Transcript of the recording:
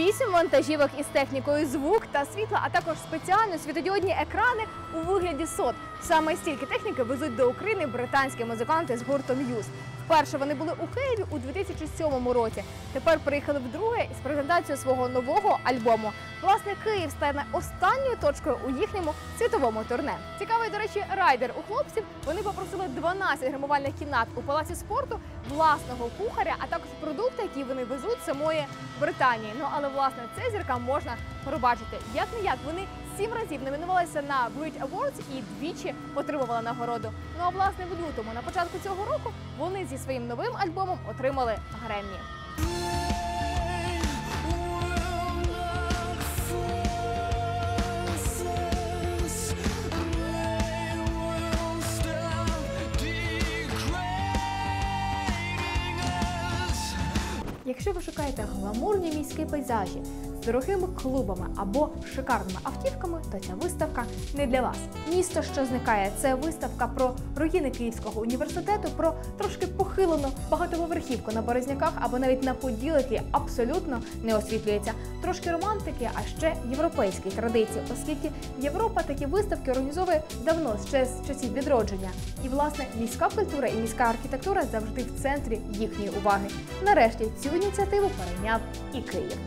вісім вантажівок із технікою звук та світла, а також спеціальні світодіодні екрани у вигляді сот. Саме стільки техніки везуть до України британські музиканти з гуртом Юз. Вперше вони були у Києві у 2007 році. Тепер приїхали вдруге із презентацією свого нового альбому. Власне, Київ стане останньою точкою у їхньому світовому турне. Цікавий, до речі, райдер у хлопців. Вони попросили 12 гримувальних кімнат у палаці спорту, власного кухаря, а також продукти, які вони везуть самої Британії. Ну але власне це зіркам можна пробачити. Як не як вони сім разів номінувалися на Brit Awards і двічі отримували нагороду. Ну а власне в лютому на початку цього року вони зі своїм новим альбомом отримали Греммі. Якщо ви шукаєте гламурні міські пейзажі з дорогими клубами або шикарними автівками, то ця виставка не для вас. Місто, що зникає, це виставка про руїни Київського університету, про трошки похилену багатоповерхівку на Березняках або навіть на Поділ, абсолютно не освітлюється. Трошки романтики, а ще європейські традиції, оскільки Європа такі виставки організовує давно ще з часів відродження. І власне міська культура і міська архітектура завжди в центрі їхньої уваги. Нарешті цю ініціативу перейняв і Київ.